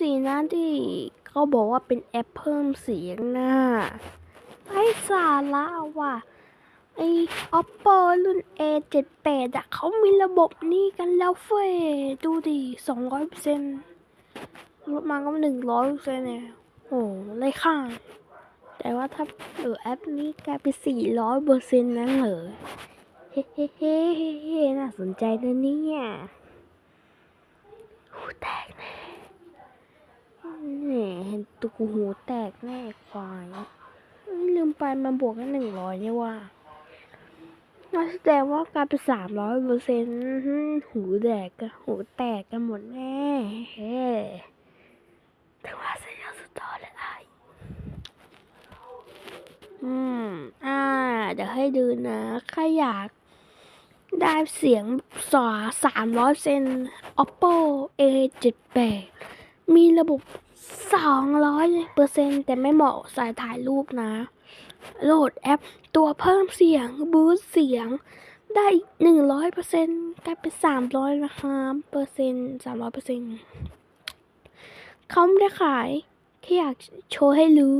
สินะที่เขาบอกว่าเป็นแอปเพิ่มเสียงนะไร้สาระว่ะไอ oppo รุ่น a 7 8 อะเขามีระบบนี้กันแล้วเฟ้ยดูดิสองร้อยเปอร์เซ็นต์ลดมาก็หนึ่งร้อยเปอร์เซ็นต์เนี่ยโอ้เลยค่าแต่ว่าถ้าเออแอปนี้กลายเป็นสี่ร้อยเปอร์เซ็นต์นั้นเหรอ เฮ้เฮ้เฮ้เฮ้เฮ้น่าสนใจนะเนี่ยหูแตกแน่แหน่ เห็นตุกหูแตกแน่ควายลืมไปมันบวกกันหนึ่งร้อยเนี่ยว่าน่าแสดงว่ากลายเป็นสามร้อยเปอร์เซ็นต์หูแตกกันหูแตกกันหมดแน่เฮ้ถึงว่าเสัญญาณสุดต่อเลยไออืม อ่า เดี๋ยวให้ดูนะถ้าอยากได้เสียงสอสามร้อยเซน oppo a 7 8มีระบบ สองร้อยเปอร์เซ็นแต่ไม่เหมาะสายถ่ายรูปนะ โหลดแอปตัวเพิ่มเสียงบูสเสียงได้หนึ่งร้อยเปอร์เซ็นกลายเป็นสามร้อยนะคะเปอร์เซ็นสามร้อยเปอร์เซ็นเขาไม่ได้ขายแค่อยากโชว์ให้รู้